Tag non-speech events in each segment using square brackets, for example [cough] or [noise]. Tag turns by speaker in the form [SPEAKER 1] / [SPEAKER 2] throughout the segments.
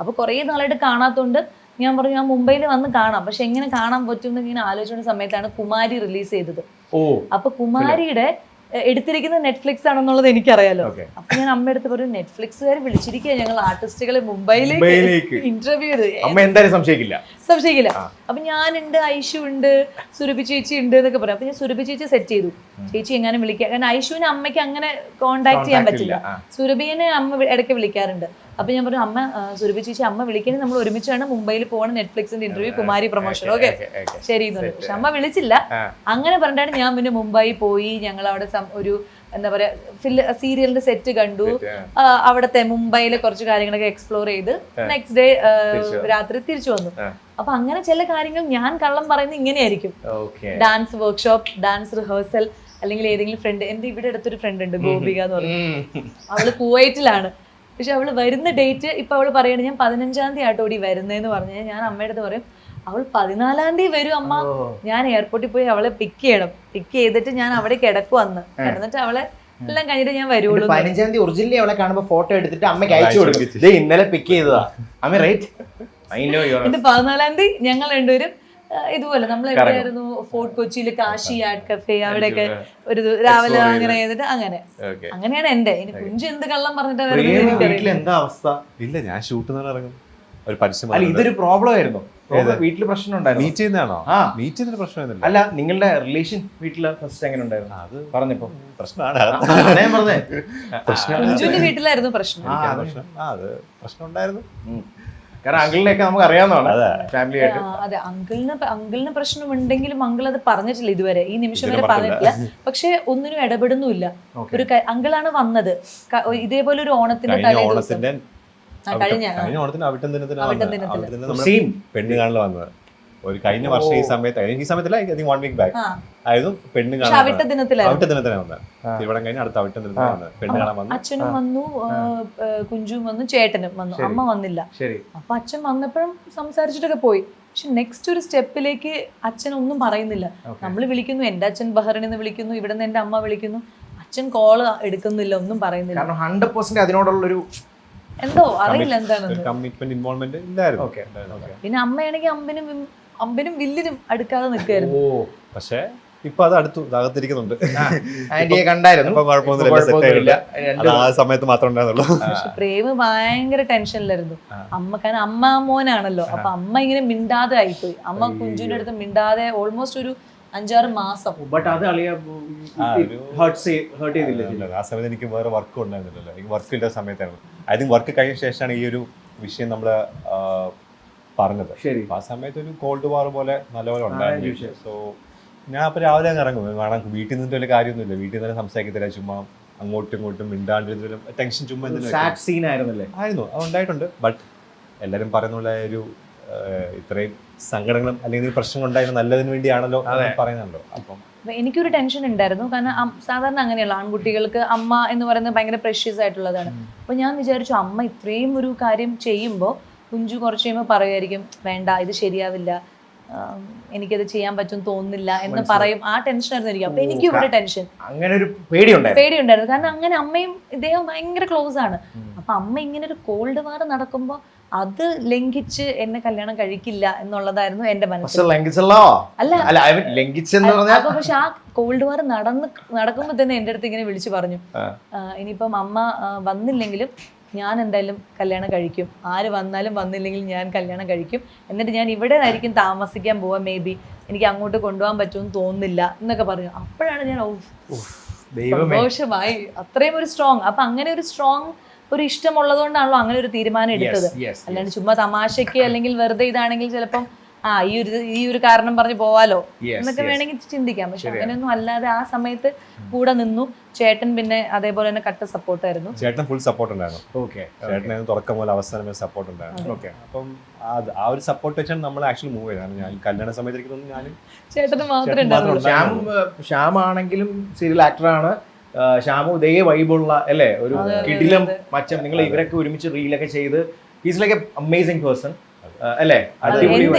[SPEAKER 1] അപ്പൊ കുറേ നാളായിട്ട് കാണാത്തോണ്ട് ഞാൻ പറഞ്ഞു ഞാൻ മുംബൈയിൽ വന്ന് കാണാം. പക്ഷെ എങ്ങനെ കാണാൻ പറ്റും എന്ന് ഇങ്ങനെ ആലോചിക്കുന്ന സമയത്താണ് കുമാരി റിലീസ് ചെയ്തത്. അപ്പൊ കുമാരിയുടെ എടുത്തിരിക്കുന്നത് നെറ്റ്ഫ്ലിക്സ് ആണെന്നുള്ളത് എനിക്കറിയാലോ. അപ്പൊ ഞാൻ അമ്മ എടുത്ത് പറഞ്ഞു നെറ്റ്ഫ്ലിക്സുകാർ വിളിച്ചിരിക്കുക ഞങ്ങൾ ആർട്ടിസ്റ്റുകളെ മുംബൈയിലേക്ക്. ഇന്റർവ്യൂ ചെയ്ത്.
[SPEAKER 2] സംശയിക്കില്ല.
[SPEAKER 1] സംശയിക്കില്ല. അപ്പൊ ഞാൻ ഉണ്ട് ഐഷു ഉണ്ട് സുരഭി ചേച്ചി ഉണ്ട് എന്നൊക്കെ പറയാം അപ്പൊ ഞാൻ സുരഭി ചേച്ചി സെറ്റ് ചെയ്തു. ചേച്ചി എങ്ങനെ വിളിക്കാം? കാരണം ഐഷുവിനെ അമ്മയ്ക്ക് അങ്ങനെ കോണ്ടാക്ട് ചെയ്യാൻ പറ്റില്ല. സുരഭിനെ അമ്മ ഇടയ്ക്ക് വിളിക്കാറുണ്ട്. അപ്പൊ ഞാൻ പറഞ്ഞു അമ്മ സുരഭി ചേച്ചി അമ്മ വിളിക്കണേ നമ്മൾ ഒരുമിച്ചാണ് മുംബൈയിൽ പോകണം നെറ്റ്ഫ്ലിക്സിന്റെ ഇന്റർവ്യൂ കുമാരി പ്രൊമോഷൻ ഓക്കെ. ശരി എന്ന് പറഞ്ഞു. പക്ഷെ അമ്മ വിളിച്ചില്ല. അങ്ങനെ പറഞ്ഞിട്ടാണ് ഞാൻ പിന്നെ മുംബൈ പോയി ഞങ്ങൾ അവിടെ ഒരു എന്താ പറയാ ഫിൽ സീരിയലിന്റെ സെറ്റ് കണ്ടു. അവിടത്തെ മുംബൈയിലെ കുറച്ച് കാര്യങ്ങളൊക്കെ എക്സ്പ്ലോർ ചെയ്ത് നെക്സ്റ്റ് ഡേ രാത്രി തിരിച്ചു വന്നു. അപ്പൊ അങ്ങനെ ചില കാര്യങ്ങൾ ഞാൻ കള്ളം പറയുന്നത് ഇങ്ങനെയായിരിക്കും. ഡാൻസ് വർക്ക്ഷോപ്പ് ഡാൻസ് റിഹേഴ്സൽ അല്ലെങ്കിൽ ഏതെങ്കിലും ഫ്രണ്ട് എന്റെ ഇവിടെ അടുത്തൊരു ഫ്രണ്ട് ഉണ്ട് ഗോപിക എന്ന് പറഞ്ഞു. അവൾ കുവൈറ്റിലാണ് പക്ഷെ അവൾ വരുന്ന ഡേറ്റ് ഇപ്പൊ അവൾ പറയണ ഞാൻ പതിനഞ്ചാം തീയതി ആട്ടോ ഓടി വരുന്നതെന്ന് പറഞ്ഞ. ഞാൻ അമ്മയുടെ അടുത്ത് പറയും അവൾ പതിനാലാം തീയതി വരും അമ്മ. ഞാൻ എയർപോർട്ടിൽ പോയി അവളെ പിക്ക് ചെയ്യണം. പിക്ക് ചെയ്തിട്ട് ഞാൻ അവിടെ കിടക്കുവന്ന്. കിടന്നിട്ട് അവളെ എല്ലാം കഴിഞ്ഞിട്ട് ഞാൻ വരുള്ളൂ
[SPEAKER 2] പതിനഞ്ചാം തീയതി ഒറിജിനലി അവളെ കാണുമ്പോ ഫോട്ടോ എടുത്തിട്ട് അമ്മയ്ക്ക് അയച്ചു കൊടുക്കും.
[SPEAKER 3] കൊടുക്കും.
[SPEAKER 2] ദേ ഇന്നലെ പിക്ക് ചെയ്തതാ. അമ്മ റൈറ്റ് ഐ നോ യുവർ
[SPEAKER 1] എന്നിട്ട് പതിനാലാം തീയതി ഞങ്ങൾ രണ്ടുപേരും ഇതുപോലെ നമ്മൾ എവിടെയായിരുന്നു ഫോർട്ട് കൊച്ചിയിൽ കാശി ആർട്ട് കഫേ അവിടെയൊക്കെ ഒരു രാവിലെ അങ്ങനെ ചെയ്തിട്ട് അങ്ങനെ. അങ്ങനെയാണ് എന്റെ ഇനി കുഞ്ചു എന്ത് കള്ളം പറഞ്ഞിട്ട്
[SPEAKER 2] എന്താ അവസ്ഥ?
[SPEAKER 3] ഇല്ല ഞാൻ ഷൂട്ട് ഇറങ്ങും ഒരു പരസ്യം
[SPEAKER 2] ഇതൊരു പ്രോബ്ലം ആയിരുന്നു. വീട്ടിൽ പ്രശ്നം ഉണ്ടായിരുന്നു
[SPEAKER 3] മീറ്റ് ചെയ്യുന്നതാണോ. മീറ്റ്
[SPEAKER 2] അല്ല നിങ്ങളുടെ റിലേഷൻ വീട്ടിൽ ഫസ്റ്റ് എങ്ങനെ ഉണ്ടായിരുന്നു?
[SPEAKER 3] അത്
[SPEAKER 2] പറഞ്ഞപ്പോ.
[SPEAKER 3] പ്രശ്നമാണ്
[SPEAKER 2] പറഞ്ഞേ.
[SPEAKER 1] വീട്ടിലായിരുന്നു പ്രശ്നം.
[SPEAKER 2] ആ,
[SPEAKER 3] പ്രശ്നം അത് പ്രശ്നം ഉണ്ടായിരുന്നു.
[SPEAKER 2] കാരണം അങ്കിളിനെയൊക്കെ നമുക്ക് അറിയാവുന്നതാണ് ഫാമിലി ആയിട്ട്.
[SPEAKER 1] അതെ അങ്കിളിന് അങ്കിളിന് പ്രശ്നമുണ്ടെങ്കിലും അങ്കിൾ അത് പറഞ്ഞിട്ടില്ല ഇതുവരെ. ഈ നിമിഷം വരെ പറഞ്ഞിട്ടില്ല. [laughs] പക്ഷെ ഒന്നിനും ഇടപെടുന്നുമില്ല. ഒരു അങ്കിളാണ് വന്നത്. ഇതേപോലെ ഒരു ഓണത്തിന്റെ
[SPEAKER 3] കഴിഞ്ഞ
[SPEAKER 1] തലേ ദിവസം
[SPEAKER 3] ഓണത്തിന്റെ
[SPEAKER 1] കഴിഞ്ഞ
[SPEAKER 3] ഓണത്തിന് അവിട്ടം.
[SPEAKER 1] ദിനത്തിന്.
[SPEAKER 3] പെണ്ണ് കാണൽ വന്നത്. ഒരു കഴിഞ്ഞ വർഷം ഈ സമയത്ത് ഈ സമയത്തല്ല I think one week back
[SPEAKER 1] ആയിരുന്നു
[SPEAKER 3] ആയതും പെണ്ണ് കാണാൻ
[SPEAKER 1] അവിട്ട
[SPEAKER 3] ദിനത്തിലാണ് വന്നത്.
[SPEAKER 2] ആ.
[SPEAKER 3] ഇവിടെ കഴിഞ്ഞ അടുത്ത അവിട്ട നിന്നാണ് പെണ്ണ് കാണാൻ വന്നു.
[SPEAKER 1] അച്ഛനും വന്നു കുഞ്ചുവും വന്നു ചേട്ടനും വന്നു. അമ്മ വന്നില്ല. അപ്പൊ അച്ഛൻ വന്നപ്പോഴും സംസാരിച്ചിട്ടൊക്കെ പോയി. പക്ഷെ നെക്സ്റ്റ് ഒരു സ്റ്റെപ്പിലേക്ക് അച്ഛൻ ഒന്നും പറയുന്നില്ല. നമ്മൾ വിളിക്കുന്നു എന്റെ അച്ഛൻ ബഹ്റിനിൽ നിന്ന് വിളിക്കുന്നു ഇവിടെ നിന്ന് എന്റെ അമ്മ വിളിക്കുന്നു. അച്ഛൻ കോൾ എടുക്കുന്നില്ല ഒന്നും പറയുന്നില്ല.
[SPEAKER 2] കാരണം ഹൺഡ്രഡ് പെർസെന്റ് അതിനോടുള്ളൊരു
[SPEAKER 1] എന്തോ അറിയില്ല എന്താണെന്ന്.
[SPEAKER 3] കമ്മിറ്റ്മെന്റ് ഇൻവോൾവ്മെന്റ് ഇല്ലായിരുന്നു.
[SPEAKER 1] പിന്നെ അമ്മയാണെങ്കിൽ അമ്പിനും അമ്പിനും വില്ലിനും അടുക്കാതെ നിൽക്കായിരുന്നു
[SPEAKER 3] പക്ഷെ ഇപ്പൊ അത് അടുത്തു അകത്തിരിക്കുന്നുണ്ട്.
[SPEAKER 2] ആന്റിയെ കണ്ടായിരുന്നു.
[SPEAKER 3] ഇപ്പൊ കുഴപ്പമൊന്നുമില്ല,
[SPEAKER 2] കുഴപ്പമൊന്നുമില്ല.
[SPEAKER 3] അത് ആ സമയത്ത് മാത്രമേ ഉണ്ടായിരുന്നുള്ളൂ.
[SPEAKER 1] പക്ഷെ പ്രേമ് ഭയങ്കര ടെൻഷനിലായിരുന്നു. അമ്മ കാരണം അമ്മ മോനാണല്ലോ. അപ്പൊ അമ്മ ഇങ്ങനെ മിണ്ടാതെ ആയിപ്പോയി. അമ്മ കുഞ്ചുവിന്റെ അടുത്ത് മിണ്ടാതെ ഓൾമോസ്റ്റ് ഒരു അഞ്ചാറ് മാസം.
[SPEAKER 2] ബട്ട് അത്
[SPEAKER 3] ആ, ഒരു-
[SPEAKER 2] ഹേർട്ട് ഹേർട്ട് ചെയ്തില്ല?
[SPEAKER 3] ഇല്ല, ആ സമയത്ത് എനിക്ക് വേറെ വർക്ക് ഉണ്ടായിരുന്നില്ലല്ലോ. എനിക്ക് വർക്ക് ഇല്ലാത്ത സമയത്തായിരുന്നു. ഐ തിങ്ക് വർക്ക് കഴിഞ്ഞ ശേഷമാണ് ഈ ഒരു വിഷയം നമ്മൾ പറഞ്ഞത്.
[SPEAKER 2] ശരി.
[SPEAKER 3] ആ സമയത്ത് ഒരു കോൾഡ് വാർ പോലെ നല്ലപോലെ ഉണ്ടായിരുന്നു. സോ ഞാൻ അപ്പൊ രാവിലെ അങ്ങ് ഇറങ്ങും. വേണം വീട്ടിൽ നിന്നിട്ട് വലിയ കാര്യമൊന്നുമില്ല. വീട്ടിൽ നിന്ന് സംസാരിക്കത്തില്ല. ചുമ്മാ അങ്ങോട്ടും ഇങ്ങോട്ടും മിണ്ടാണ്ടിരുന്നാലും ടെൻഷൻ ചുമ്മാ
[SPEAKER 2] സാഡ് സീൻ ആയിരുന്നല്ലേ?
[SPEAKER 3] ആയിരുന്നു. അത് ഉണ്ടായിട്ടുണ്ട്. ബട്ട് എല്ലാവരും പറയുന്ന പോലെ ഒരു ഇത്രയും സങ്കടങ്ങളും അല്ലെങ്കിൽ പ്രശ്നങ്ങൾ ഉണ്ടായിരുന്നു നല്ലതിന് വേണ്ടിയാണല്ലോ എന്ന് പറയുന്നുണ്ടല്ലോ അപ്പം
[SPEAKER 1] എനിക്കൊരു ടെൻഷൻ ഉണ്ടായിരുന്നു. കാരണം സാധാരണ അങ്ങനെയുള്ള ആൺകുട്ടികൾക്ക് അമ്മ എന്ന് പറയുന്നത് ഭയങ്കര പ്രഷ്യസ് ആയിട്ടുള്ളതാണ്. അപ്പൊ ഞാൻ വിചാരിച്ചു അമ്മ ഇത്രയും ഒരു കാര്യം ചെയ്യുമ്പോൾ കുഞ്ചു കുറച്ച് കഴിയുമ്പോൾ പറയുമായിരിക്കും വേണ്ട ഇത് ശരിയാവില്ല. എനിക്കത് ചെയ്യാൻ പറ്റും തോന്നുന്നില്ല എന്ന് പറയും. ആ ടെൻഷൻ ആയിരുന്നു എനിക്ക്. അപ്പൊ എനിക്ക് ഇവിടെ ടെൻഷൻ
[SPEAKER 2] അങ്ങനെ ഒരു
[SPEAKER 1] പേടിയുണ്ടായിരുന്നു. കാരണം അങ്ങനെ അമ്മയും ഇദ്ദേഹം ഭയങ്കര ക്ലോസ് ആണ്. അപ്പൊ അമ്മ ഇങ്ങനെ ഒരു കോൾഡ് വാർ നടക്കുമ്പോൾ അത് ലംഘിച്ച് എന്നെ കല്യാണം കഴിക്കില്ല എന്നുള്ളതായിരുന്നു എന്റെ മനസ്സിൽ. അപ്പൊ പക്ഷെ ആ കോൾഡ് വാർ നടന്ന് നടക്കുമ്പോ തന്നെ എന്റെ അടുത്ത് ഇങ്ങനെ വിളിച്ചു പറഞ്ഞു. ഇനിയിപ്പം അമ്മ വന്നില്ലെങ്കിലും ഞാൻ എന്തായാലും കല്യാണം കഴിക്കും. ആര് വന്നാലും വന്നില്ലെങ്കിൽ ഞാൻ കല്യാണം കഴിക്കും. എന്നിട്ട് ഞാൻ ഇവിടെ ആയിരിക്കും താമസിക്കാൻ പോവാ മേ ബി എനിക്ക് അങ്ങോട്ട് കൊണ്ടുപോകാൻ പറ്റുമെന്ന് തോന്നുന്നില്ല എന്നൊക്കെ പറഞ്ഞു അപ്പോഴാണ് ഞാൻ "ഔ,
[SPEAKER 2] ദൈവമേ.
[SPEAKER 1] സന്തോഷമായി. അത്രയും ഒരു സ്ട്രോങ് അപ്പൊ അങ്ങനെ ഒരു സ്ട്രോങ് ഒരു ഇഷ്ടമുള്ളതുകൊണ്ടാണല്ലോ അങ്ങനെ ഒരു തീരുമാനം എടുത്തത്. അല്ലാണ്ട് ചുമ്മാ തമാശക്ക് അല്ലെങ്കിൽ വെറുതെ ഇതാണെങ്കിൽ ചിലപ്പം ആ ഈ ഒരു ഈ ഒരു കാരണം പറഞ്ഞു പോവാലോ? എന്നൊക്കെ വേണമെങ്കിൽ ചിന്തിക്കാം. പക്ഷെ അങ്ങനെയൊന്നും അല്ലാതെ ആ സമയത്ത് കൂടെ നിന്നു. ചേട്ടൻ പിന്നെ അതേപോലെ തന്നെ കട്ട സപ്പോർട്ടായിരുന്നു
[SPEAKER 3] ചേട്ടൻ ഫുൾ സപ്പോർട്ട് ഉണ്ടായിരുന്നു.
[SPEAKER 2] തുറക്കം
[SPEAKER 3] പോലെ തുടക്കം അവസാനം സപ്പോർട്ട് ഉണ്ടായിരുന്നു.
[SPEAKER 2] ഓക്കെ
[SPEAKER 3] അപ്പം ആ ഒരു സപ്പോർട്ട് വെച്ചാണ് നമ്മൾ ആക്ച്വലി മൂവ് ചെയ്തത്. ഞാൻ കല്യാണ സമയത്ത് എനിക്ക് തോന്നുന്നു ഞാൻ
[SPEAKER 1] ചേട്ടന് മാത്രമേ
[SPEAKER 3] ഉണ്ടായിരുന്നു
[SPEAKER 1] ഉണ്ടായിരുന്നുള്ളൂ.
[SPEAKER 2] ശ്യാം ആണെങ്കിലും സീരിയൽ ആക്ടറാണ് ശ്യാമു ഇതേ വൈബുള്ള അല്ലേ? ഒരു കിടിലം. മച്ചം നിങ്ങൾ ഇവരൊക്കെ ഒരുമിച്ച് റീലൊക്കെ ചെയ്ത്. Is like a amazing person അല്ലേ?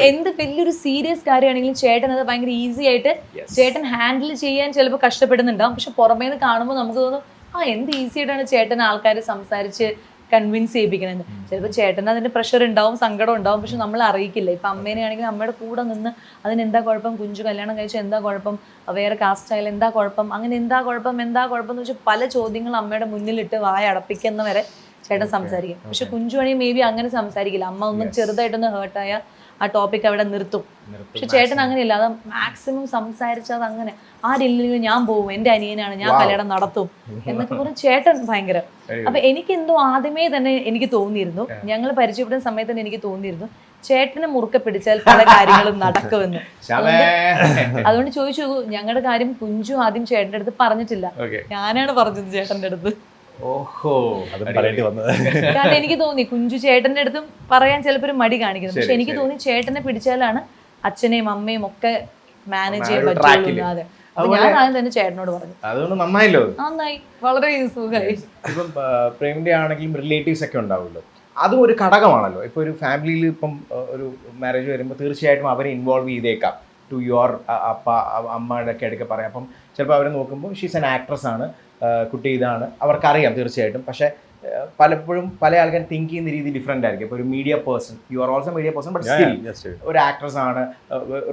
[SPEAKER 1] എന്ത് വലിയൊരു സീരിയസ് കാര്യമാണെങ്കിലും ചേട്ടൻ അത് ഭയങ്കര ഈസി ആയിട്ട്. ചേട്ടൻ ഹാൻഡിൽ ചെയ്യാൻ ചിലപ്പോൾ കഷ്ടപ്പെടുന്നുണ്ടാവും. പക്ഷെ പുറമേ നിന്ന് കാണുമ്പോൾ നമുക്ക് തോന്നും ആ എന്ത് ഈസി ആയിട്ടാണ് ചേട്ടൻ ആൾക്കാർ സംസാരിച്ച് കൺവിൻസ് ചെയ്യിപ്പിക്കണത് ചിലപ്പോൾ ചേട്ടന് അതിന്റെ പ്രഷർ ഉണ്ടാവും സങ്കടം ഉണ്ടാവും. പക്ഷെ നമ്മൾ അറിയിക്കില്ല. ഇപ്പൊ അമ്മേനെ ആണെങ്കിൽ അമ്മയുടെ കൂടെ നിന്ന് അതിന് എന്താ കുഴപ്പം? കുഞ്ചു കല്യാണം കഴിച്ച എന്താ കുഴപ്പം? വേറെ കാസ്റ്റ് ആയാലും എന്താ കുഴപ്പം? അങ്ങനെ എന്താ കുഴപ്പം? എന്താ കുഴപ്പം എന്ന് വെച്ചാൽ പല ചോദ്യങ്ങളും അമ്മയുടെ മുന്നിലിട്ട് വായ അടപ്പിക്കുന്ന വരെ ചേട്ടൻ സംസാരിക്കും. പക്ഷെ കുഞ്ചു ആണെങ്കിൽ മേ ബി അങ്ങനെ സംസാരിക്കില്ല. അമ്മ ഒന്ന് ചെറുതായിട്ടൊന്ന് ഹേർട്ടായ ആ ടോപ്പിക് അവിടെ നിർത്തും. പക്ഷെ ചേട്ടൻ അങ്ങനെയല്ല. അത് മാക്സിമം സംസാരിച്ചത് അങ്ങനെ. ആരില്ലെങ്കിലും ഞാൻ പോവും എന്റെ അനിയനാണ്. ഞാൻ കല്യാണം നടത്തും. എന്നൊക്കെ പറഞ്ഞ് ചേട്ടൻ ഭയങ്കര. അപ്പൊ എനിക്ക് എന്തോ ആദ്യമേ തന്നെ എനിക്ക് തോന്നിയിരുന്നു. ഞങ്ങൾ പരിചയപ്പെടുന്ന സമയത്ത് തന്നെ എനിക്ക് തോന്നിയിരുന്നു. ചേട്ടനെ മുറുക്ക പിടിച്ചാൽ പല കാര്യങ്ങളും നടക്കുമെന്ന്. അതുകൊണ്ട് ചോദിച്ചു ഞങ്ങളുടെ കാര്യം കുഞ്ചു ആദ്യം ചേട്ടന്റെ അടുത്ത് പറഞ്ഞിട്ടില്ല. ഞാനാണ് പറഞ്ഞത് ചേട്ടന്റെ അടുത്ത്.
[SPEAKER 2] ഓഹോ
[SPEAKER 3] അത് പറയേണ്ടി വന്നത്.
[SPEAKER 1] കാരണം എനിക്ക് തോന്നി കുഞ്ചു ചേട്ടന്റെ അടുത്തും പറയാൻ ചിലപ്പോൾ ഒരു മടി കാണിക്കുന്നു. പക്ഷെ എനിക്ക് തോന്നി ചേട്ടനെ പിടിച്ചാലാണ് അച്ഛനെയും അമ്മയും ഒക്കെ മാനേജ് ചെയ്യാൻ പറ്റുള്ളൂ അതെ ഞാൻ ആദ്യം തന്നെ ചേട്ടനോട് പറഞ്ഞു.
[SPEAKER 2] അതുകൊണ്ട് നന്നായല്ലോ
[SPEAKER 1] നന്നായി. വളരെ സുഖമായി.
[SPEAKER 2] ഇപ്പം പ്രേമിന്റെ ആണെങ്കിലും റിലേറ്റീവ്സ് ഒക്കെ ഉണ്ടാവുമല്ലോ. അതും ഒരു ഘടകമാണല്ലോ. ഇപ്പൊ ഒരു ഫാമിലിയിൽ ഇപ്പം ഒരു മാരേജ് വരുമ്പോൾ തീർച്ചയായിട്ടും അവരെ ഇൻവോൾവ് ചെയ്തേക്കാം. ടു യുവർ അപ്പ അമ്മയുടെ ഒക്കെ ഇടയ്ക്ക് പറയാം. അപ്പം ചിലപ്പോൾ അവരെ നോക്കുമ്പോൾ ഷീസ് എൻ ആക്ട്രസ് ആണ്. കുട്ടി ഇതാണ്. അവർക്കറിയാം തീർച്ചയായിട്ടും. പക്ഷേ പലപ്പോഴും പല ആൾക്കാരും തിങ്ക് ചെയ്യുന്ന രീതി ഡിഫറെന്റ് ആയിരിക്കും. ഇപ്പോൾ ഒരു media person you are also media person but still ഒരു ആക്ട്രസ് ആണ്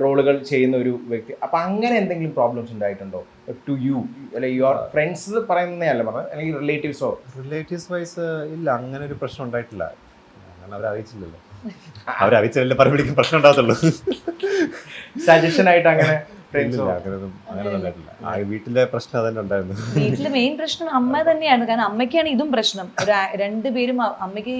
[SPEAKER 2] റോളുകൾ ചെയ്യുന്ന ഒരു വ്യക്തി. അപ്പം അങ്ങനെ എന്തെങ്കിലും പ്രോബ്ലംസ് ഉണ്ടായിട്ടുണ്ടോ? ടു യു അല്ലെ യുവർ ഫ്രണ്ട്സ് പറയുന്നതല്ല പറഞ്ഞത് അല്ലെങ്കിൽ റിലേറ്റീവ്സോ
[SPEAKER 3] റിലേറ്റീവ്സ് വൈസ് ഇല്ല അങ്ങനെ ഒരു പ്രശ്നം ഉണ്ടായിട്ടില്ല. അങ്ങനെ അവരറിയിച്ചില്ലല്ലോ [laughs] അവരറിയിച്ചല്ലേ പറയുമ്പോഴേക്കും പ്രശ്നം ഉണ്ടാകത്തുള്ളൂ. [laughs]
[SPEAKER 2] സജഷൻ ആയിട്ട് അങ്ങനെ
[SPEAKER 3] വീട്ടിലെ പ്രശ്നം അതന്നെ ഉണ്ടായിരുന്നു.
[SPEAKER 1] വീട്ടിലെ മെയിൻ പ്രശ്നം അമ്മ തന്നെയാണ്. കാരണം അമ്മയ്ക്കാണ് ഇതും പ്രശ്നം. രണ്ടുപേരും അമ്മയ്ക്ക്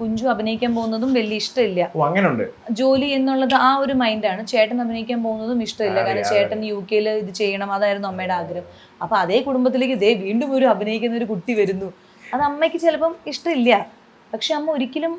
[SPEAKER 1] കുഞ്ചു അഭിനയിക്കാൻ പോകുന്നതും വലിയ ഇഷ്ടമില്ല.
[SPEAKER 2] ഓ അങ്ങനെ ഉണ്ട്
[SPEAKER 1] ജോലി എന്നുള്ളത് ആ ഒരു മൈൻഡാണ് ചേട്ടൻ അഭിനയിക്കാൻ പോകുന്നതും ഇഷ്ടമില്ല. കാരണം ചേട്ടൻ യു കെയിൽ ഇത് ചെയ്യണം അതായിരുന്നു അമ്മയുടെ ആഗ്രഹം. അപ്പൊ അതേ കുടുംബത്തിലേക്ക് ഇതേ വീണ്ടും ഒരു അഭിനയിക്കുന്ന ഒരു കുട്ടി വരുന്നു. അത് അമ്മയ്ക്ക് ചിലപ്പം ഇഷ്ടമില്ല. പക്ഷെ അമ്മ ഒരിക്കലും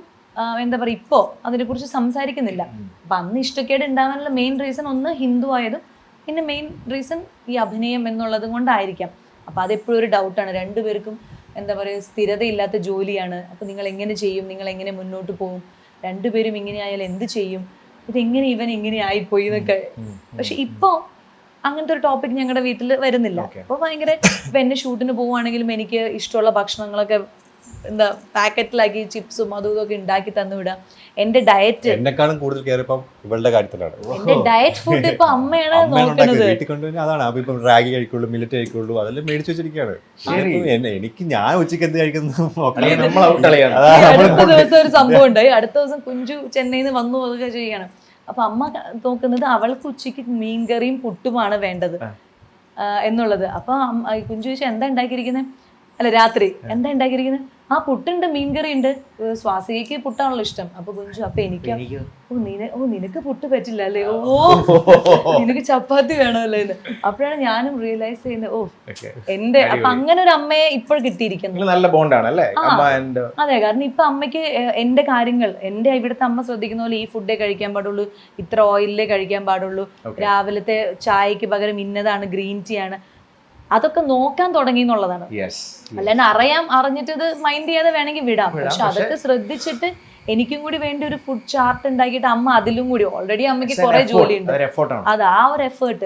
[SPEAKER 1] എന്താ പറയുക ഇപ്പോൾ അതിനെക്കുറിച്ച് സംസാരിക്കുന്നില്ല. അപ്പം അന്ന് ഇഷ്ടക്കേട് ഉണ്ടാവാനുള്ള മെയിൻ റീസൺ ഒന്ന് ഹിന്ദു ആയതും പിന്നെ മെയിൻ റീസൺ ഈ അഭിനയം എന്നുള്ളത് കൊണ്ടായിരിക്കാം. അപ്പം അതെപ്പോഴും ഒരു ഡൗട്ടാണ് രണ്ടുപേർക്കും എന്താ പറയുക സ്ഥിരതയില്ലാത്ത ജോലിയാണ്. അപ്പം നിങ്ങൾ എങ്ങനെ ചെയ്യും? നിങ്ങൾ എങ്ങനെ മുന്നോട്ട് പോകും? രണ്ടുപേരും ഇങ്ങനെ ആയാൽ എന്ത് ചെയ്യും? ഇതെങ്ങനെ ഇവൻ ഇങ്ങനെ ആയിപ്പോയി എന്നൊക്കെ. പക്ഷെ ഇപ്പോൾ അങ്ങനത്തെ ഒരു ടോപ്പിക് ഞങ്ങളുടെ വീട്ടിൽ വരുന്നില്ല.
[SPEAKER 2] അപ്പോൾ
[SPEAKER 1] അപ്പൊ ഭയങ്കര ഇപ്പം എന്നെ ഷൂട്ടിന് പോവുകയാണെങ്കിലും എനിക്ക് ഇഷ്ടമുള്ള ഭക്ഷണങ്ങളൊക്കെ എന്താ പാക്കറ്റിലാക്കി ചിപ്സും അതും ഇതൊക്കെ ഉണ്ടാക്കി തന്നുവിടാം എന്റെ ഡയറ്റ്
[SPEAKER 3] എന്നെക്കാളും കൂടുതൽ ഇവളുടെ കാര്യത്തിലാണ്.
[SPEAKER 1] എന്റെ ഡയറ്റ് ഫുഡ് ഇപ്പൊ അമ്മയാണ് നോക്കുന്നത്.
[SPEAKER 3] വീട്ടിൽ അതാണ്. അപ്പൊ ഇപ്പം റാഗി കഴിക്കുള്ളൂ മില്ലറ്റ് കഴിക്കുള്ളൂ അതെല്ലാം മേടിച്ചു വെച്ചിരിക്കുകയാണ്.
[SPEAKER 2] ശരി.
[SPEAKER 3] എന്നെ- എനിക്ക് ഞാൻ ഉച്ചയ്ക്ക് എന്ത് കഴിക്കുന്നു?
[SPEAKER 1] അടുത്ത ദിവസം ഒരു സംഭവം ഉണ്ടായി. അടുത്ത ദിവസം കുഞ്ചു ചെന്നൈയിൽ നിന്ന് വന്നു പോവുക ചെയ്യണം. അപ്പൊ അമ്മ നോക്കുന്നത് അവൾക്ക് ഉച്ചയ്ക്ക് മീൻകറിയും പുട്ടുമാണ് വേണ്ടത്. എന്നുള്ളത്. അപ്പൊ കുഞ്ചു ചോദിച്ചാൽ എന്താ ഉണ്ടാക്കിയിരിക്കുന്നത് അല്ല രാത്രി. എന്താ ഉണ്ടാക്കിയിരിക്കുന്നത് ആ പുട്ടുണ്ട് മീൻകറി ഉണ്ട് സ്വാസികയ്ക്ക് പുട്ടാണല്ലോ ഇഷ്ടം. അപ്പൊ കുഞ്ചു അപ്പൊ എനിക്ക്. ഓ നിന ഓ നിനക്ക് പുട്ട് പറ്റില്ല അല്ലേ ഓ. നിനക്ക് ചപ്പാത്തി വേണമല്ലോ? എന്ന് അപ്പോഴാണ് ഞാനും റിയലൈസ് ചെയ്യുന്നത് ഓ. എന്റെ അപ്പൊ അങ്ങനെ ഒരു അമ്മയെ ഇപ്പോൾ
[SPEAKER 2] കിട്ടിയിരിക്കുന്നത് നല്ല ബോണ്ടാണ് അല്ലേ
[SPEAKER 1] അതെ കാരണം ഇപ്പൊ അമ്മയ്ക്ക് എന്റെ കാര്യങ്ങൾ എന്റെ ഇവിടുത്തെ അമ്മ ശ്രദ്ധിക്കുന്ന പോലെ ഈ ഫുഡേ കഴിക്കാൻ പാടുള്ളൂ. ഇത്ര ഓയിലേ കഴിക്കാൻ പാടുള്ളൂ. രാവിലത്തെ ചായക്ക് പകരം ഇന്നതാണ് ഗ്രീൻ ടീ ആണ്. അതൊക്കെ നോക്കാൻ തുടങ്ങി എന്നുള്ളതാണ്. അല്ലാണ്ട് അറിയാം അറിഞ്ഞിട്ട് ഇത് മൈൻഡ് ചെയ്യാതെ വേണമെങ്കിൽ വിടാം. പക്ഷെ അതൊക്കെ ശ്രദ്ധിച്ചിട്ട് എനിക്കും കൂടി വേണ്ടി ഒരു ഫുഡ് ചാർട്ട് ഉണ്ടാക്കിയിട്ട് അമ്മ അതിലും കൂടി ഓൾറെഡി അമ്മയ്ക്ക് കുറെ ജോലിയുണ്ട്. അത് ആ ഒരു എഫേർട്ട്